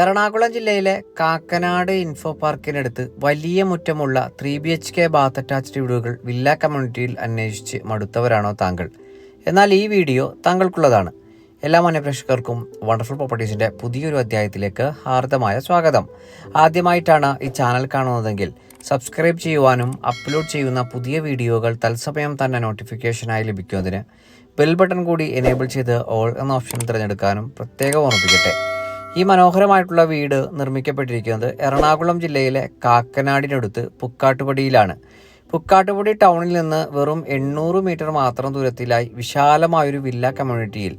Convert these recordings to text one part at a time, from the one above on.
എറണാകുളം ജില്ലയിലെ കാക്കനാട് ഇൻഫോ പാർക്കിനടുത്ത് വലിയ മുറ്റമുള്ള three B H K bath attached വീടുകൾ വില്ല കമ്മ്യൂണിറ്റിയിൽ അന്വേഷിച്ച് മടുത്തവരാണോ താങ്കൾ? എന്നാൽ ഈ വീഡിയോ താങ്കൾക്കുള്ളതാണ്. എല്ലാ മനപ്രേക്ഷകർക്കും വണ്ടർഫുൾ പ്രോപ്പർട്ടീസിന്റെ പുതിയൊരു അധ്യായത്തിലേക്ക് ഹാർദമായ സ്വാഗതം. ആദ്യമായിട്ടാണ് ഈ ചാനൽ കാണുന്നതെങ്കിൽ സബ്സ്ക്രൈബ് ചെയ്യുവാനും അപ്ലോഡ് ചെയ്യുന്ന പുതിയ വീഡിയോകൾ തത്സമയം തന്നെ നോട്ടിഫിക്കേഷനായി ലഭിക്കുന്നതിന് ബെൽ ബട്ടൺ കൂടി എനേബിൾ ചെയ്ത് ഓൾ എന്ന ഓപ്ഷൻ തിരഞ്ഞെടുക്കാനും പ്രത്യേകം ഓർമ്മിപ്പിക്കട്ടെ. ഈ മനോഹരമായിട്ടുള്ള വീട് നിർമ്മിക്കപ്പെട്ടിരിക്കുന്നത് എറണാകുളം ജില്ലയിലെ കാക്കനാടിനടുത്ത് പുക്കാട്ടുപടിയിലാണ്. പുക്കാട്ടുപടി ടൗണിൽ നിന്ന് വെറും എണ്ണൂറ് മീറ്റർ മാത്രം ദൂരത്തിലായി വിശാലമായൊരു വില്ല കമ്മ്യൂണിറ്റിയിൽ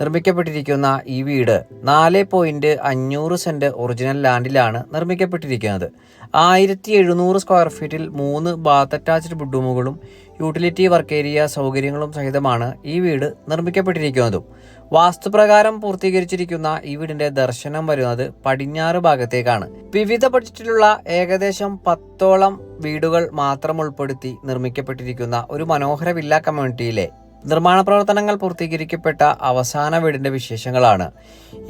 നിർമ്മിക്കപ്പെട്ടിരിക്കുന്ന ഈ വീട് നാല് പോയിന്റ് അഞ്ഞൂറ് സെന്റ് ഒറിജിനൽ ലാൻഡിലാണ് നിർമ്മിക്കപ്പെട്ടിരിക്കുന്നത്. ആയിരത്തി എഴുന്നൂറ് സ്ക്വയർ ഫീറ്റിൽ മൂന്ന് ബാത്ത് അറ്റാച്ച്ഡ് ബെഡ്റൂമുകളും യൂട്ടിലിറ്റി വർക്ക് ഏരിയ സൗകര്യങ്ങളും സഹിതമാണ് ഈ വീട് നിർമ്മിക്കപ്പെട്ടിരിക്കുന്നതും. വാസ്തുപ്രകാരം പൂർത്തീകരിച്ചിരിക്കുന്ന ഈ വീടിന്റെ ദർശനം വരുന്നത് പടിഞ്ഞാറ് ഭാഗത്തേക്കാണ്. വിവിധ ബഡ്ജറ്റിലുള്ള ഏകദേശം പത്തോളം വീടുകൾ മാത്രം ഉൾപ്പെടുത്തി നിർമ്മിക്കപ്പെട്ടിരിക്കുന്ന ഒരു മനോഹര വില്ല കമ്മ്യൂണിറ്റിയിലെ നിർമ്മാണ പ്രവർത്തനങ്ങൾ പൂർത്തീകരിക്കപ്പെട്ട അവസാന വീടിന്റെ വിശേഷങ്ങളാണ്.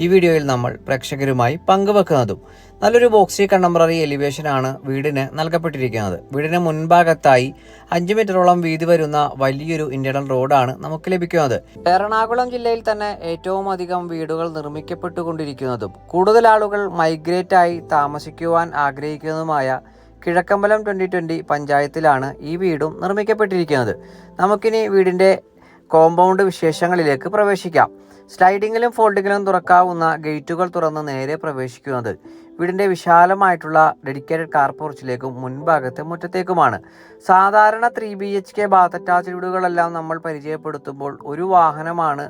ഈ വീഡിയോയിൽ നമ്മൾ പ്രേക്ഷകരുമായി പങ്കുവെക്കുന്നതും നല്ലൊരു ബോക്സി കണ്ടംപററി എലിവേഷൻ ആണ് വീടിന് നൽകപ്പെട്ടിരിക്കുന്നത്. വീടിന് മുൻഭാഗത്തായി അഞ്ച് മീറ്ററോളം വീതി വരുന്ന വലിയൊരു ഇന്റേണൽ റോഡാണ് നമുക്ക് ലഭിക്കുന്നത്. എറണാകുളം ജില്ലയിൽ തന്നെ ഏറ്റവും അധികം വീടുകൾ നിർമ്മിക്കപ്പെട്ടുകൊണ്ടിരിക്കുന്നതും കൂടുതൽ ആളുകൾ മൈഗ്രേറ്റ് ആയി താമസിക്കുവാൻ ആഗ്രഹിക്കുന്നതുമായ കിഴക്കമ്പലം ട്വന്റി ട്വന്റി പഞ്ചായത്തിലാണ് ഈ വീടും നിർമ്മിക്കപ്പെട്ടിരിക്കുന്നത്. നമുക്കിനി വീടിന്റെ കോമ്പൗണ്ട് വിശേഷങ്ങളിലേക്ക് പ്രവേശിക്കാം. സ്ലൈഡിങ്ങിലും ഫോൾഡിങ്ങിലും തുറക്കാവുന്ന ഗേറ്റുകൾ തുറന്ന് നേരെ പ്രവേശിക്കുന്നത് വീടിന്റെ വിശാലമായിട്ടുള്ള ഡെഡിക്കേറ്റഡ് കാർ പോർച്ചിലേക്കും മുൻഭാഗത്തെ മുറ്റത്തേക്കുമാണ്. സാധാരണ three B H K bath attach വീടുകളെല്ലാം നമ്മൾ പരിചയപ്പെടുത്തുമ്പോൾ ഒരു വാഹനമാണ്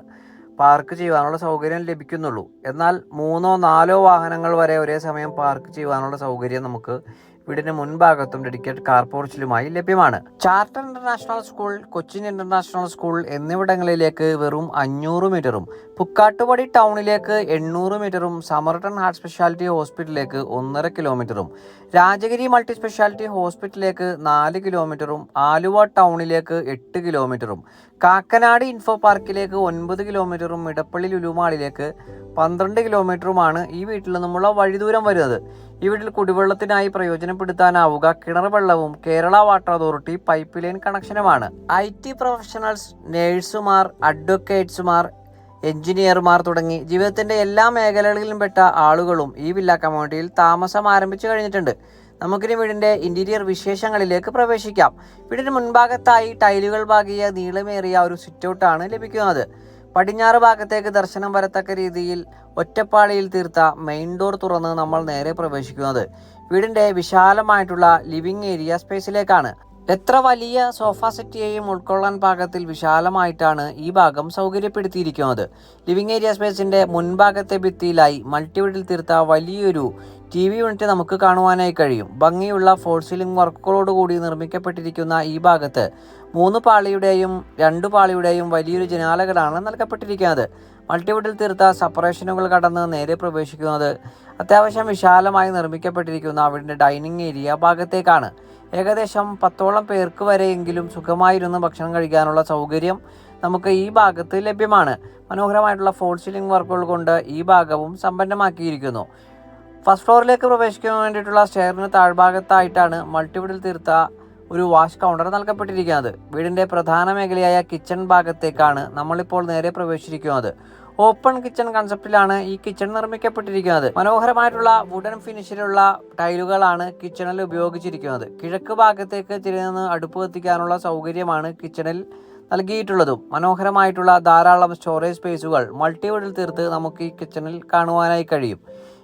പാർക്ക് ചെയ്യുവാനുള്ള സൗകര്യം ലഭിക്കുന്നുള്ളൂ. എന്നാൽ മൂന്നോ നാലോ വാഹനങ്ങൾ വരെ ഒരേ സമയം പാർക്ക് ചെയ്യുവാനുള്ള സൗകര്യം നമുക്ക് വീടിന് മുൻഭാഗത്തും ഡെഡിക്കേറ്റ് കാർ പോർച്ചിലുമായി ലഭ്യമാണ്. Charter international school Cochin international school എന്നിവിടങ്ങളിലേക്ക് വെറും അഞ്ഞൂറ് മീറ്ററും പുക്കാട്ടുപടി ടൗണിലേക്ക് എണ്ണൂറ് മീറ്ററും സമർട്ടൺ ഹാർട്ട് സ്പെഷ്യാലിറ്റി ഹോസ്പിറ്റലിലേക്ക് ഒന്നര കിലോമീറ്ററും രാജഗിരി മൾട്ടി സ്പെഷ്യാലിറ്റി ഹോസ്പിറ്റലിലേക്ക് നാല് കിലോമീറ്ററും ആലുവ ടൗണിലേക്ക് എട്ട് കിലോമീറ്ററും കാക്കനാട് ഇൻഫോ പാർക്കിലേക്ക് ഒൻപത് കിലോമീറ്ററും ഇടപ്പള്ളി ലുലുമാളിലേക്ക് പന്ത്രണ്ട് കിലോമീറ്ററുമാണ് ഈ വീട്ടിൽ നിന്നുമുള്ള വഴിദൂരം വരുന്നത്. ഈ വീട്ടിൽ കുടിവെള്ളത്തിനായി പ്രയോജനപ്പെടുത്താനാവുക. കിണർ വെള്ളവും Kerala water authority pipe line കണക്ഷനുമാണ് ഐ ടി പ്രൊഫഷണൽസ് നേഴ്സുമാർ അഡ്വക്കേറ്റ്സുമാർ എഞ്ചിനീയർമാർ തുടങ്ങി ജീവിതത്തിന്റെ എല്ലാ മേഖലകളിലും പെട്ട ആളുകളും ഈ വില്ല കമ്മ്യൂണിറ്റിയിൽ താമസം ആരംഭിച്ചു കഴിഞ്ഞിട്ടുണ്ട്. നമുക്കിനി വീടിന്റെ ഇന്റീരിയർ വിശേഷങ്ങളിലേക്ക് പ്രവേശിക്കാം. വീടിന് മുൻഭാഗത്തായി ടൈലുകൾ ഭാഗിയ നീളമേറിയ ഒരു സിറ്റൗട്ടാണ് ലഭിക്കുന്നത്. പടിഞ്ഞാറ് ഭാഗത്തേക്ക് ദർശനം വരത്തക്ക രീതിയിൽ ഒറ്റപ്പാളിയിൽ തീർത്ത മെയിൻ ഡോർ തുറന്ന് നമ്മൾ നേരെ പ്രവേശിക്കുന്നത്. വീടിന്റെ വിശാലമായിട്ടുള്ള ലിവിംഗ് ഏരിയ സ്പേസിലേക്കാണ് എത്ര വലിയ സോഫ സെറ്റിയെയും ഉൾക്കൊള്ളാൻ പാകത്തിൽ വിശാലമായിട്ടാണ് ഈ ഭാഗം സൗകര്യപ്പെടുത്തിയിരിക്കുന്നത്. ലിവിംഗ് ഏരിയ സ്പേസിന്റെ മുൻഭാഗത്തെ ഭിത്തിയിലായി മൾട്ടിവിഡിൽ തീർത്ത വലിയൊരു ടി വി യൂണിറ്റ് നമുക്ക് കാണുവാനായി കഴിയും. ഭംഗിയുള്ള ഫോൾ സീലിംഗ് വർക്കുകളോടുകൂടി നിർമ്മിക്കപ്പെട്ടിരിക്കുന്ന ഈ ഭാഗത്ത് മൂന്ന് പാളിയുടെയും രണ്ട് പാളിയുടെയും വലിയൊരു ജനാലകളാണ് നൽകപ്പെട്ടിരിക്കുന്നത്. മൾട്ടിവുഡിൽ തീർത്ത സെപ്പറേഷനുകൾ കടന്ന് നേരെ പ്രവേശിക്കുന്നത് അത്യാവശ്യം വിശാലമായി നിർമ്മിക്കപ്പെട്ടിരിക്കുന്ന അവിടുത്തെ ഡൈനിങ് ഏരിയ ഭാഗത്തേക്കാണ്. ഏകദേശം പത്തോളം പേർക്ക് വരെയെങ്കിലും സുഖമായിരുന്ന് ഭക്ഷണം കഴിക്കാനുള്ള സൗകര്യം നമുക്ക് ഈ ഭാഗത്ത് ലഭ്യമാണ്. മനോഹരമായിട്ടുള്ള ഫോൾ സീലിംഗ് വർക്കുകൾ കൊണ്ട് ഈ ഭാഗവും സമ്പന്നമാക്കിയിരിക്കുന്നു. ഫസ്റ്റ് ഫ്ലോറിലേക്ക് പ്രവേശിക്കാൻ വേണ്ടിയിട്ടുള്ള സ്റ്റെയറിന് താഴ്ഭാഗത്തായിട്ടാണ് മൾട്ടിവിഡിൽ തീർത്ത ഒരു വാഷ് കൗണ്ടർ നൽകപ്പെട്ടിരിക്കുന്നത്. വീടിന്റെ പ്രധാന മേഖലയായ കിച്ചൺ ഭാഗത്തേക്കാണ് നമ്മളിപ്പോൾ നേരെ പ്രവേശിച്ചിരിക്കുന്നത്. ഓപ്പൺ കിച്ചൺ കൺസെപ്റ്റിലാണ് ഈ കിച്ചൺ നിർമ്മിക്കപ്പെട്ടിരിക്കുന്നത്. മനോഹരമായിട്ടുള്ള വുഡൻ ഫിനിഷിലുള്ള ടൈലുകളാണ് കിച്ചണിൽ ഉപയോഗിച്ചിരിക്കുന്നത്. കിഴക്ക് ഭാഗത്തേക്ക് തിരിഞ്ഞ് അടുപ്പ് കത്തിക്കാനുള്ള സൗകര്യമാണ് കിച്ചണിൽ നൽകിയിട്ടുള്ളതും. മനോഹരമായിട്ടുള്ള ധാരാളം സ്റ്റോറേജ് സ്പേസുകൾ മൾട്ടിവുഡിൽ തീർത്ത് നമുക്ക് ഈ കിച്ചണിൽ കാണുവാനായി കഴിയും.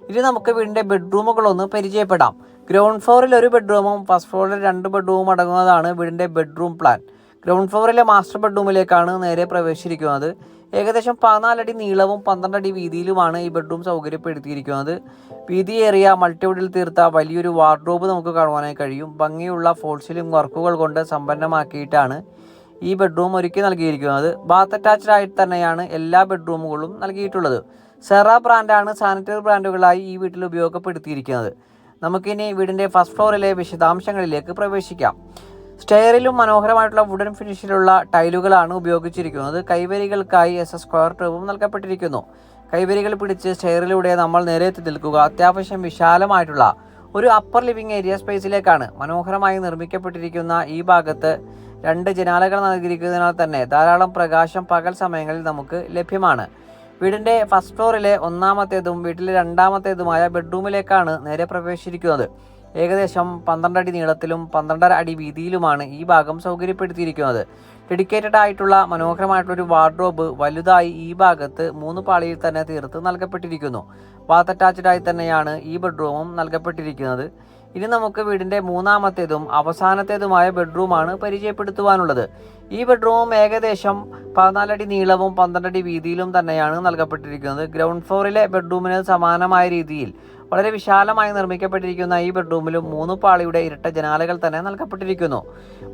ഇനി നമുക്ക് വീടിന്റെ ബെഡ്റൂമുകളൊന്ന് പരിചയപ്പെടാം. ഗ്രൗണ്ട് ഫ്ലോറിൽ ഒരു ബെഡ്റൂമും ഫസ്റ്റ് ഫ്ലോറിൽ രണ്ട് ബെഡ്റൂമും അടങ്ങുന്നതാണ് വീടിന്റെ ബെഡ്റൂം പ്ലാൻ ഗ്രൗണ്ട് ഫ്ലോറിലെ മാസ്റ്റർ ബെഡ്റൂമിലേക്കാണ് നേരെ പ്രവേശിച്ചിരിക്കുന്നത്. ഏകദേശം പതിനാലടി നീളവും പന്ത്രണ്ട് അടി വീതിയിലുമാണ് ഈ ബെഡ്റൂം സൗകര്യപ്പെടുത്തിയിരിക്കുന്നത്. വീതിയേറിയ മൾട്ടിവുഡിൽ തീർത്ത വലിയൊരു വാർഡ്രോബ് നമുക്ക് കാണുവാനായി കഴിയും. ഭംഗിയുള്ള ഫോൾസിലും വർക്കുകൾ കൊണ്ട് സമ്പന്നമാക്കിയിട്ടാണ് ഈ ബെഡ്റൂം ഒരുക്കി നൽകിയിരിക്കുന്നത്. ബാത്ത് അറ്റാച്ച്ഡ് ആയിട്ട് തന്നെയാണ് എല്ലാ ബെഡ്റൂമുകളും നൽകിയിട്ടുള്ളത്. സെറ ബ്രാൻഡാണ് സാനിറ്ററി ബ്രാൻഡുകളായി ഈ വീട്ടിൽ ഉപയോഗപ്പെടുത്തിയിരിക്കുന്നത്. നമുക്കിനി വീടിന്റെ ഫസ്റ്റ് ഫ്ലോറിലെ വിശദാംശങ്ങളിലേക്ക് പ്രവേശിക്കാം. സ്റ്റെയറിലും മനോഹരമായിട്ടുള്ള വുഡൻ ഫിനിഷിലുള്ള ടൈലുകളാണ് ഉപയോഗിച്ചിരിക്കുന്നത്. കൈവരികൾക്കായി എസ് എസ് സ്ക്വയർ ട്യൂബും നൽകപ്പെട്ടിരിക്കുന്നു. കൈവരികൾ പിടിച്ച് സ്റ്റെയറിലൂടെ നമ്മൾ നേരെ എത്തി നിൽക്കുക അത്യാവശ്യം വിശാലമായിട്ടുള്ള ഒരു അപ്പർ ലിവിംഗ് ഏരിയ സ്പേസിലേക്കാണ് മനോഹരമായി നിർമ്മിക്കപ്പെട്ടിരിക്കുന്ന ഈ ഭാഗത്ത് രണ്ട് ജനാലകൾ നൽകിയിരിക്കുന്നതിനാൽ തന്നെ ധാരാളം പ്രകാശം പകൽ സമയങ്ങളിൽ നമുക്ക് ലഭ്യമാണ്. വീടിന്റെ ഫസ്റ്റ് ഫ്ലോറിലെ ഒന്നാമത്തേതും വീട്ടിലെ രണ്ടാമത്തേതുമായ ബെഡ്റൂമിലേക്കാണ് നേരെ പ്രവേശിച്ചിരിക്കുന്നത്. ഏകദേശം പന്ത്രണ്ട് അടി നീളത്തിലും പന്ത്രണ്ടര അടി വീതിയിലുമാണ് ഈ ഭാഗം സൗകര്യപ്പെടുത്തിയിരിക്കുന്നത്. ഡെഡിക്കേറ്റഡ് ആയിട്ടുള്ള മനോഹരമായിട്ടുള്ള ഒരു വാർഡ്രോബ് വലുതായി ഈ ഭാഗത്ത് മൂന്ന് പാളിയിൽ തന്നെ തീർത്ത് നൽകപ്പെട്ടിരിക്കുന്നു. ബാത്ത് തന്നെയാണ് ഈ ബെഡ്റൂമും നൽകപ്പെട്ടിരിക്കുന്നത്. ഇനി നമുക്ക് വീടിന്റെ മൂന്നാമത്തേതും അവസാനത്തേതുമായ ബെഡ്റൂമാണ് പരിചയപ്പെടുത്തുവാനുള്ളത്. ഈ ബെഡ്റൂം ഏകദേശം പതിനാലടി നീളവും പന്ത്രണ്ടടി വീതിയിലും തന്നെയാണ് നൽകപ്പെട്ടിരിക്കുന്നത്. ഗ്രൗണ്ട് ഫ്ലോറിലെ ബെഡ്റൂമിന് സമാനമായ രീതിയിൽ വളരെ വിശാലമായി നിർമ്മിക്കപ്പെട്ടിരിക്കുന്ന ഈ ബെഡ്റൂമിലും മൂന്ന് പാളിയുടെ ഇരട്ട ജനാലകൾ തന്നെ നൽകപ്പെട്ടിരിക്കുന്നു.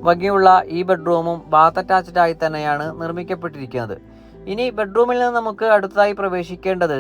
ഭംഗിയുള്ള ഈ ബെഡ്റൂമും ബാത്ത് അറ്റാച്ച്ഡായി തന്നെയാണ് നിർമ്മിക്കപ്പെട്ടിരിക്കുന്നത്. ഇനി ബെഡ്റൂമിൽ നിന്ന് നമുക്ക് അടുത്തതായി പ്രവേശിക്കേണ്ടത്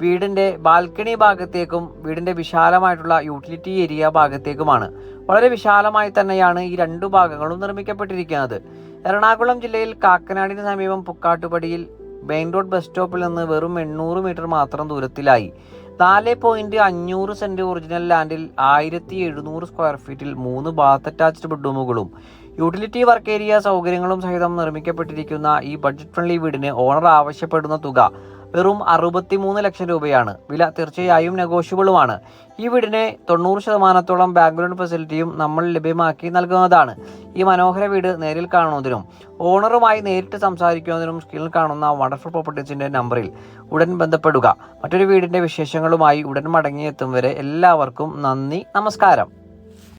വീടിന്റെ ബാൽക്കണി ഭാഗത്തേക്കും വീടിന്റെ വിശാലമായിട്ടുള്ള യൂട്ടിലിറ്റി ഏരിയ ഭാഗത്തേക്കുമാണ്. വളരെ വിശാലമായി തന്നെയാണ് ഈ രണ്ടു ഭാഗങ്ങളും നിർമ്മിക്കപ്പെട്ടിരിക്കുന്നത്. എറണാകുളം ജില്ലയിൽ കാക്കനാടിന് സമീപം പുക്കാട്ടുപടിയിൽ മെയിൻ റോഡ് ബസ് സ്റ്റോപ്പിൽ നിന്ന് വെറും എണ്ണൂറ് മീറ്റർ മാത്രം ദൂരത്തിലായി. നാല് പോയിന്റ് അഞ്ഞൂറ് സെന്റ് ഒറിജിനൽ ലാൻഡിൽ ആയിരത്തി എഴുന്നൂറ് സ്ക്വയർ ഫീറ്റിൽ മൂന്ന് ബാത്ത് അറ്റാച്ച്ഡ് ബെഡ്റൂമുകളും യൂട്ടിലിറ്റി വർക്ക് ഏരിയ സൗകര്യങ്ങളും സഹിതം നിർമ്മിക്കപ്പെട്ടിരിക്കുന്ന ഈ ബഡ്ജറ്റ് ഫ്രണ്ട്ലി വീടിന് ഓണർ ആവശ്യപ്പെടുന്ന തുക വെറും അറുപത്തിമൂന്ന് ലക്ഷം രൂപയാണ്. വില തീർച്ചയായും നെഗോഷ്യബിളുമാണ്. ഈ വീടിന് തൊണ്ണൂറ് ശതമാനത്തോളം ലോൺ ഫെസിലിറ്റിയും നമ്മൾ ലഭ്യമാക്കി നൽകുന്നതാണ്. ഈ മനോഹര വീട് നേരിൽ കാണുന്നതിനും ഓണറുമായി നേരിട്ട് സംസാരിക്കുന്നതിനും സ്ക്രീനിൽ കാണുന്ന വണ്ടർഫുൾ പ്രോപ്പർട്ടീസിന്റെ നമ്പറിൽ ഉടൻ ബന്ധപ്പെടുക. മറ്റൊരു വീടിന്റെ വിശേഷങ്ങളുമായി ഉടൻ മടങ്ങിയെത്തും വരെ എല്ലാവർക്കും നന്ദി നമസ്കാരം.